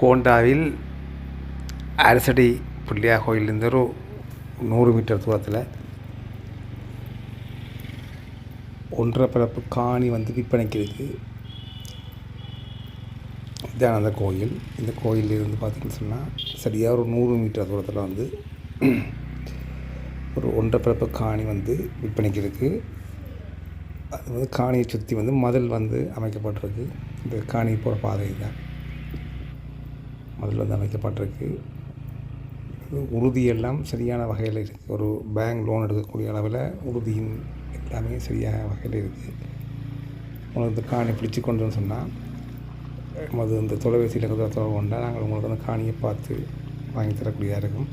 கோண்டாவில் அரசடி பிள்ளையார் கோயிலேருந்து ஒரு நூறு மீட்டர் தூரத்தில் ஒன்றரை பரப்பு காணி வந்து விற்பனைக்கு இருக்குது இதான் அந்த கோயில். இந்த கோயில் இருந்து பார்த்தீங்கன்னு சொன்னால் சரியாக ஒரு நூறு மீட்டர் தூரத்தில் வந்து ஒரு ஒன்றரை பரப்பு காணி வந்து விற்பனைக்கு இருக்குது அது வந்து காணியை சுற்றி வந்து மதில் வந்து அமைக்கப்பட்டிருக்கு. இந்த காணி போகிற பாதை தான் முதல்ல வந்து அமைக்கப்பட்டிருக்கு. இது உறுதியெல்லாம் சரியான வகையில் இருக்குது ஒரு பேங்க் லோன் எடுக்கக்கூடிய அளவில் உறுதியின் எல்லாமே சரியான வகையில் இருக்குது உங்களுக்கு காணி பிடிச்சி கொண்டுன்னு சொன்னால் நமது இந்த தொலைபேசியில் தொடர்பு கொண்டால் நாங்கள் உங்களுக்கு அந்த காணியை பார்த்து வாங்கி தரக்கூடியதாக இருக்கும்.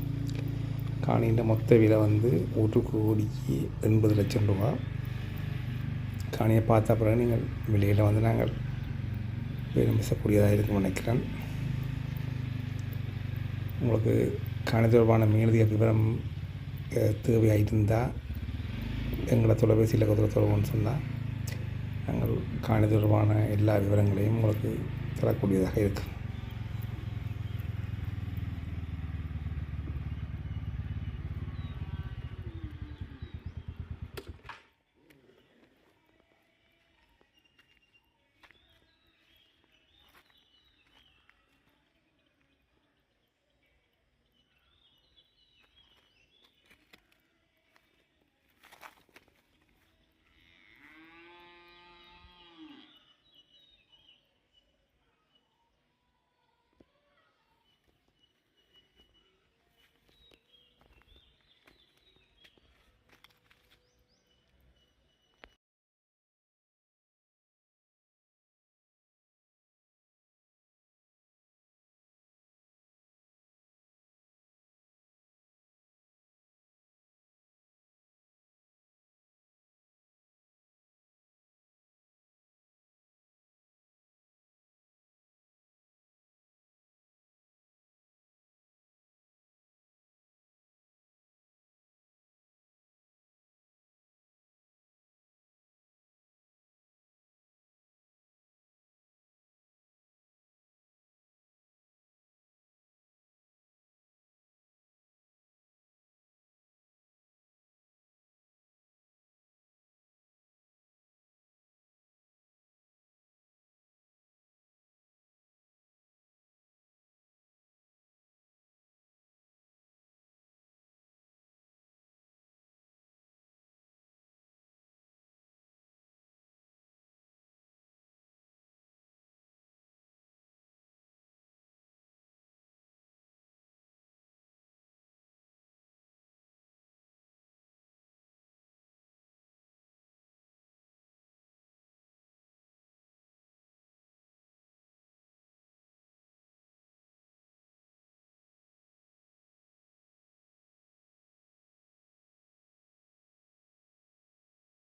காணியின் மொத்த விலை வந்து ஒரு கோடிக்கு எண்பது லட்சம் ரூபா. காணியை பார்த்த பிறகு நீங்கள் விலையில் வந்து நாங்கள் பேரம் பேசக்கூடியதாக இருக்கும் நினைக்கிறேன். உங்களுக்கு காணி தொடர்பான மேலதிக விவரம் அஹ், தேவையாக இருந்தால் எங்களை தொலைபேசியில் தொடர்புன்னு சொன்னால் நாங்கள் காணி தொடர்பான எல்லா விவரங்களையும் உங்களுக்கு தரக்கூடியதாக இருக்கும்.